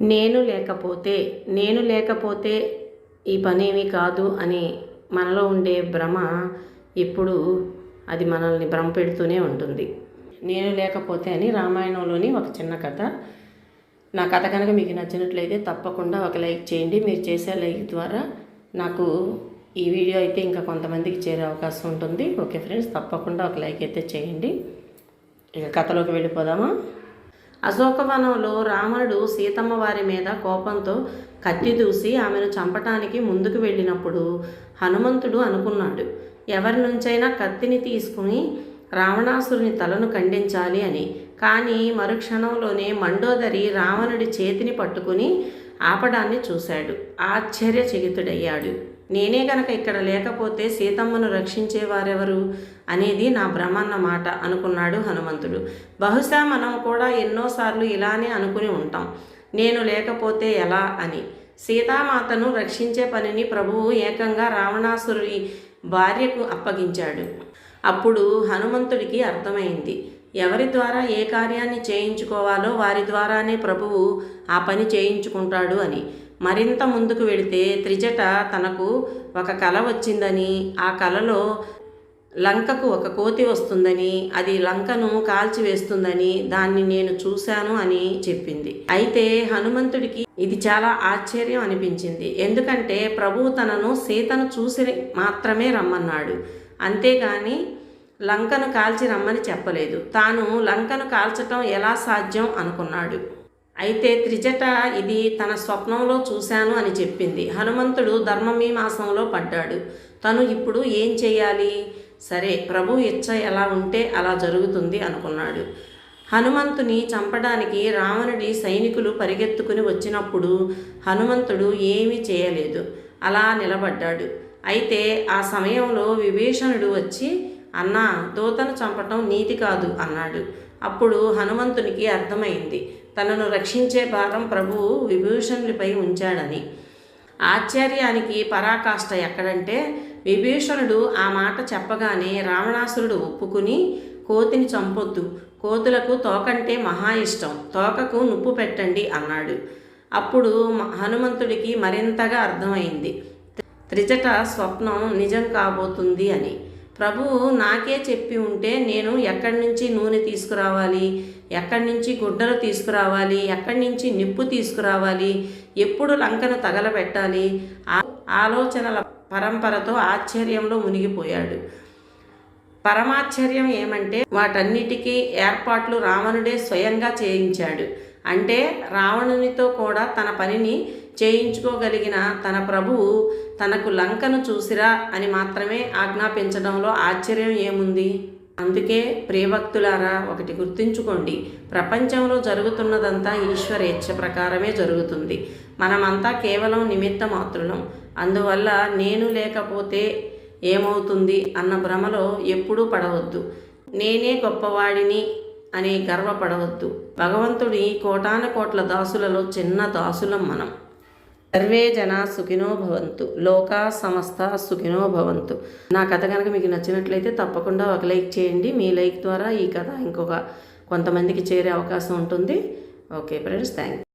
నేను లేకపోతే నేను లేకపోతే ఈ పని ఏమీ కాదు అని మనలో ఉండే భ్రమ ఎప్పుడు అది మనల్ని భ్రమ పెడుతూనే ఉంటుంది. నేను లేకపోతే అని రామాయణంలోని ఒక చిన్న కథ. నా కథ కనుక మీకు నచ్చినట్లయితే తప్పకుండా ఒక లైక్ చేయండి. మీరు చేసే లైక్ ద్వారా నాకు ఈ వీడియో అయితే ఇంకా కొంతమందికి చేరే అవకాశం ఉంటుంది. ఓకే ఫ్రెండ్స్ తప్పకుండా ఒక లైక్ అయితే చేయండి. ఇక కథలోకి వెళ్ళిపోదామా? అశోకవనంలో రావణుడు సీతమ్మ వారి మీద కోపంతో కత్తి దూసి ఆమెను చంపటానికి ముందుకు వెళ్ళినప్పుడు హనుమంతుడు అనుకున్నాడు ఎవరి నుంచైనా కత్తిని తీసుకుని రావణాసురుని తలను ఖండించాలి అని. కానీ మరుక్షణంలోనే మండోదరి రావణుడి చేతిని పట్టుకుని ఆపడాన్ని చూశాడు. ఆశ్చర్యచకితుడయ్యాడు. నేనే గనక ఇక్కడ లేకపోతే సీతమ్మను రక్షించేవారెవరు అనేది నా భ్రమన్న మాట అనుకున్నాడు హనుమంతుడు. బహుశా మనం కూడా ఎన్నోసార్లు ఇలానే అనుకుని ఉంటాం. నేను లేకపోతే ఎలా అని. సీతామాతను రక్షించే పనిని ప్రభువు ఏకంగా రావణాసురుడి భార్యకు అప్పగించాడు. అప్పుడు హనుమంతుడికి అర్థమైంది. ఎవరి ద్వారా ఏ కార్యాన్ని చేయించుకోవాలో వారి ద్వారానే ప్రభువు ఆ పని చేయించుకుంటాడు అని. మరింత ముందుకు వెళితే త్రిజట తనకు ఒక కల వచ్చిందని ఆ కలలో లంకకు ఒక కోతి వస్తుందని అది లంకను కాల్చివేస్తుందని దాన్ని నేను చూశాను అని చెప్పింది. అయితే హనుమంతుడికి ఇది చాలా ఆశ్చర్యం అనిపించింది. ఎందుకంటే ప్రభువు తనను సీతను చూసి మాత్రమే రమ్మన్నాడు. అంతేగాని లంకను కాల్చి రమ్మని చెప్పలేదు. తాను లంకను కాల్చటం ఎలా సాధ్యం అనుకున్నాడు. అయితే త్రిజట ఇది తన స్వప్నంలో చూశాను అని చెప్పింది. హనుమంతుడు ధర్మమీమాసంలో పడ్డాడు. తను ఇప్పుడు ఏం చేయాలి? సరే ప్రభు ఇచ్చ ఎలా ఉంటే అలా జరుగుతుంది అనుకున్నాడు. హనుమంతుని చంపడానికి రావణుడి సైనికులు పరిగెత్తుకుని వచ్చినప్పుడు హనుమంతుడు ఏమీ చేయలేదు. అలా నిలబడ్డాడు. అయితే ఆ సమయంలో విభీషణుడు వచ్చి అన్నా దూతను చంపటం నీతి కాదు అన్నాడు. అప్పుడు హనుమంతునికి అర్థమైంది. తనను రక్షించే భారం ప్రభువు విభూషణులపై ఉంచాడని. ఆశ్చర్యానికి పరాకాష్ట ఎక్కడంటే విభీషణుడు ఆ మాట చెప్పగానే రావణాసురుడు ఒప్పుకుని కోతిని చంపొద్దు. కోతులకు తోకంటే మహా ఇష్టం. తోకకు నుప్పు పెట్టండి అన్నాడు. అప్పుడు హనుమంతుడికి మరింతగా అర్థమైంది. త్రిజట స్వప్నం నిజం కాబోతుంది అని. ప్రభువు నాకే చెప్పి ఉంటే నేను ఎక్కడి నుంచి నూనె తీసుకురావాలి? ఎక్కడి నుంచి గుడ్డలు తీసుకురావాలి? ఎక్కడి నుంచి నిప్పు తీసుకురావాలి? ఎప్పుడు లంకను తగలబెట్టాలి? ఆలోచనల పరంపరతో ఆశ్చర్యంలో మునిగిపోయాడు. పరమాశ్చర్యం ఏమంటే వాటన్నిటికీ ఏర్పాట్లు రావణుడే స్వయంగా చేయించాడు. అంటే రావణునితో కూడా తన పనిని చేయించుకోగలిగిన తన ప్రభువు తనకు లంకను చూసిరా అని మాత్రమే ఆజ్ఞాపించడంలో ఆశ్చర్యం ఏముంది? అందుకే ప్రియభక్తులారా ఒకటి గుర్తుంచుకోండి. ప్రపంచంలో జరుగుతున్నదంతా ఈశ్వరేచ్ఛ ప్రకారమే జరుగుతుంది. మనమంతా కేవలం నిమిత్త మాత్రులం అందువల్ల నేను లేకపోతే ఏమవుతుంది అన్న భ్రమలో ఎప్పుడూ పడవద్దు. నేనే గొప్పవాడిని అని గర్వపడవద్దు. భగవంతుడి కోటాన కోట్ల దాసులలో చిన్న దాసులం మనం. సర్వే జన సుఖినో భవంతు. లోకా సమస్త సుఖినో భవంతు. నా కథ కనుక మీకు నచ్చినట్లయితే తప్పకుండా ఒక లైక్ చేయండి. మీ లైక్ ద్వారా ఈ కథ ఇంకొక కొంతమందికి చేరే అవకాశం ఉంటుంది. Okay friends thank